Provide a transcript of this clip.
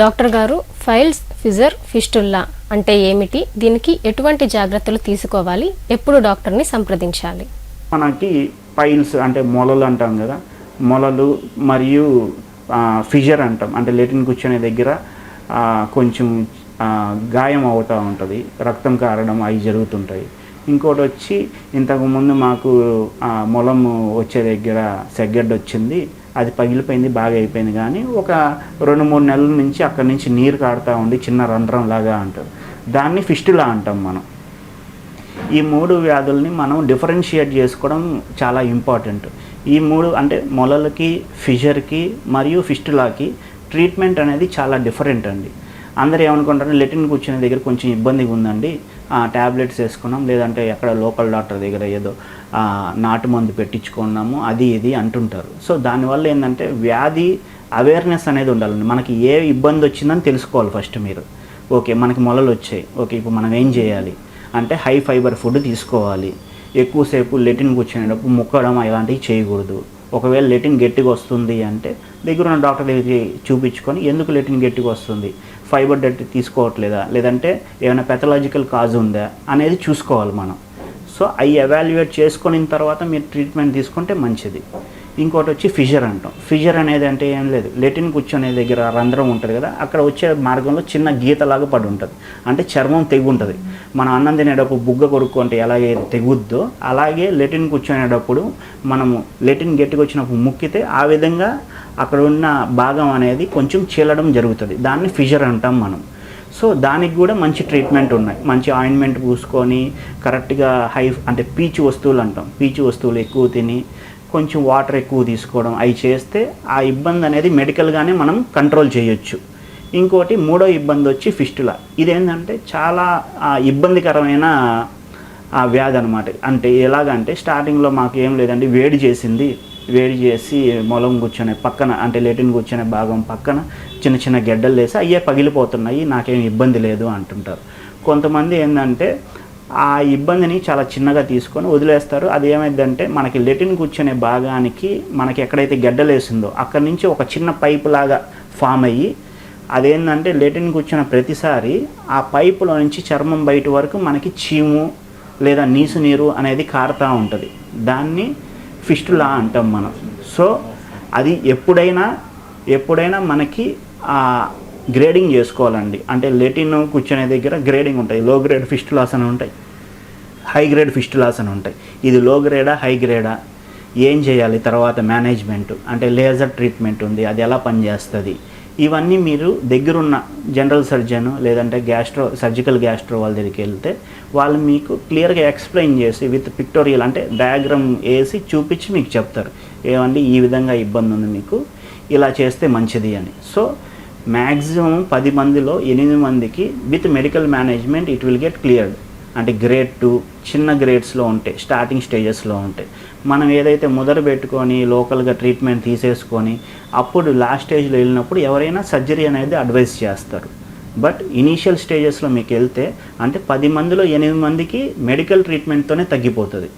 Doctor గారు files fissure fistula అంటే ఏమిటి? దీనికి ఎటువంటి జాగ్రత్తలు తీసుకోవాలి? ఎప్పుడు డాక్టర్ని సంప్రదించాలి? మనకి పైల్స్ అంటే మొలలు అంటాం కదా. మొలలు మరియు ఫిజర్ అంటాం. అంటే లెటిన్ కూర్చునే దగ్గర కొంచెం గాయం అవుతూ ఉంటుంది. రక్తం కారడం అవి జరుగుతుంటాయి. ఇంకోటి వచ్చి ఇంతకుముందు మాకు ఆ, మొలము వచ్చే దగ్గర సెగ్గడ్డ వచ్చింది అది పగిలిపోయింది బాగా అయిపోయింది. కానీ ఒక రెండు మూడు నెలల నుంచి అక్కడి నుంచి నీరు కారుతూ ఉండి చిన్న రంధ్రం లాగా అంటారు. దాన్ని ఫిస్టులా అంటాం మనం. ఈ మూడు వ్యాధుల్ని మనం డిఫరెన్షియేట్ చేసుకోవడం చాలా ఇంపార్టెంట్. ఈ మూడు అంటే మొలలకి ఫిషర్కి మరియు ఫిస్టులాకి ట్రీట్మెంట్ అనేది చాలా డిఫరెంట్ అండి. అందరూ ఏమనుకుంటారు లెటిన్ కూర్చునే దగ్గర కొంచెం ఇబ్బందిగా ఉందండి. ట్యాబ్లెట్స్ వేసుకున్నాం. లేదంటే ఎక్కడ లోకల్ డాక్టర్ దగ్గర ఏదో నాటు మందు పెట్టించుకున్నాము. అది ఇది అంటుంటారు. సో దానివల్ల ఏంటంటే వ్యాధి అవేర్నెస్ అనేది ఉండాలండి. మనకి ఏ ఇబ్బంది వచ్చిందని తెలుసుకోవాలి ఫస్ట్ మీరు. ఓకే మనకి మొలలు వచ్చాయి. ఓకే ఇప్పుడు మనం ఏం చేయాలి? అంటే హై ఫైబర్ ఫుడ్ తీసుకోవాలి. ఎక్కువసేపు లెటిన్ కూర్చునేటప్పుడు ముక్కడం ఇలాంటివి చేయకూడదు. ఒకవేళ లెటిన్ గట్టిగా వస్తుంది అంటే దగ్గర ఉన్న డాక్టర్ దగ్గరికి చూపించుకొని ఎందుకు లెటిన్ గట్టిగా వస్తుంది? ఫైబర్ డెట్ తీసుకోవట్లేదా? లేదంటే ఏమైనా పెథలాజికల్ కాజ్ ఉందా? అనేది చూసుకోవాలి మనం. సో అవి ఎవాల్యుయేట్ చేసుకున్న తర్వాత మీరు ట్రీట్మెంట్ తీసుకుంటే మంచిది. ఇంకోటి వచ్చి ఫిజర్ అంటాం. ఫిజర్ అనేది అంటే ఏం లేదు. లెటిన్ కూర్చొనే దగ్గర రంధ్రం ఉంటుంది కదా అక్కడ వచ్చే మార్గంలో చిన్న గీతలాగా పడి ఉంటుంది. అంటే చర్మం తెగుంటుంది. మనం అన్నం తినేటప్పుడు బుగ్గ కొరుక్కుంటే ఎలాగే తెగుద్దో అలాగే లెటిన్ కూర్చునేటప్పుడు మనము లెటిన్ గట్టికి వచ్చినప్పుడు ముక్కితే ఆ విధంగా అక్కడ ఉన్న భాగం అనేది కొంచెం చీలడం జరుగుతుంది. దాన్ని ఫిజర్ అంటాం మనం. సో దానికి కూడా మంచి ట్రీట్మెంట్ ఉన్నాయి. మంచి ఆయింట్మెంట్ పూసుకొని కరెక్ట్గా హై అంటే పీచు వస్తువులు అంటాం. పీచు వస్తువులు ఎక్కువ తిని కొంచెం వాటర్ ఎక్కువ తీసుకోవడం అవి చేస్తే ఆ ఇబ్బంది అనేది మెడికల్గానే మనం కంట్రోల్ చేయొచ్చు. ఇంకోటి మూడో ఇబ్బంది వచ్చి ఫిస్టులా. ఇదేంటంటే చాలా ఆ, ఇబ్బందికరమైన ఆ వ్యాధి అనమాట అంటే ఎలాగంటే స్టార్టింగ్లో మాకు ఏం లేదండి వేడి చేసింది. వేడి చేసి మొలం కూర్చొని పక్కన అంటే లెటిన్ కూర్చొనే భాగం పక్కన చిన్న చిన్న గెడ్డలు వేసి అయ్యే పగిలిపోతున్నాయి నాకేం ఇబ్బంది లేదు అంటుంటారు. కొంతమంది ఏంటంటే ఆ ఇబ్బందిని చాలా చిన్నగా తీసుకొని వదిలేస్తారు. అది ఏమైందంటే మనకి లెటిన్ కూర్చునే భాగానికి మనకి ఎక్కడైతే గెడ్డలేసిందో అక్కడి నుంచి ఒక చిన్న పైపు లాగా ఫామ్ అయ్యి అదేంటంటే లెటిన్ కూర్చున్న ప్రతిసారి ఆ పైపులో నుంచి చర్మం బయట వరకు మనకి చీము లేదా నీసు నీరు అనేది కారుతూ ఉంటుంది. దాన్ని ఫిస్టులా అంటాం మనం. సో అది ఎప్పుడైనా ఎప్పుడైనా మనకి గ్రేడింగ్ చేసుకోవాలండి. అంటే లెటిన్ కూర్చునే దగ్గర గ్రేడింగ్ ఉంటాయి. లో గ్రేడ్ ఫిస్టులాస్ అని ఉంటాయి. హై గ్రేడ్ ఫిస్టులాస్ అని ఉంటాయి. ఇది లో గ్రేడా హై గ్రేడా ఏం చేయాలి? తర్వాత మేనేజ్మెంట్ అంటే లేజర్ ట్రీట్మెంట్ ఉంది. అది ఎలా పనిచేస్తుంది? ఇవన్నీ మీరు దగ్గరున్న జనరల్ సర్జన్ లేదంటే గ్యాస్ట్రో సర్జికల్ గ్యాస్ట్రో వాళ్ళ దగ్గరికి వెళ్తే వాళ్ళు మీకు క్లియర్గా ఎక్స్ప్లెయిన్ చేసి విత్ పిక్టోరియల్ అంటే డయాగ్రామ్ వేసి చూపించి మీకు చెప్తారు. ఏమండి? ఈ విధంగా ఇబ్బంది ఉంది మీకు. ఇలా చేస్తే మంచిది అని. సో మ్యాక్సిమం పది మందిలో ఎనిమిది మందికి with medical management it will get cleared. అంటే గ్రేడ్ టూ చిన్న గ్రేడ్స్లో ఉంటాయి స్టార్టింగ్ స్టేజెస్లో ఉంటాయి. మనం ఏదైతే మొదలు పెట్టుకొని లోకల్గా ట్రీట్మెంట్ తీసేసుకొని అప్పుడు లాస్ట్ స్టేజ్లో వెళ్ళినప్పుడు ఎవరైనా సర్జరీ అనేది అడ్వైస్ చేస్తారు. బట్ ఇనీషియల్ స్టేజెస్లో మీకు వెళ్తే అంటే పది మందిలో ఎనిమిది మందికి మెడికల్ ట్రీట్మెంట్తోనే తగ్గిపోతుంది.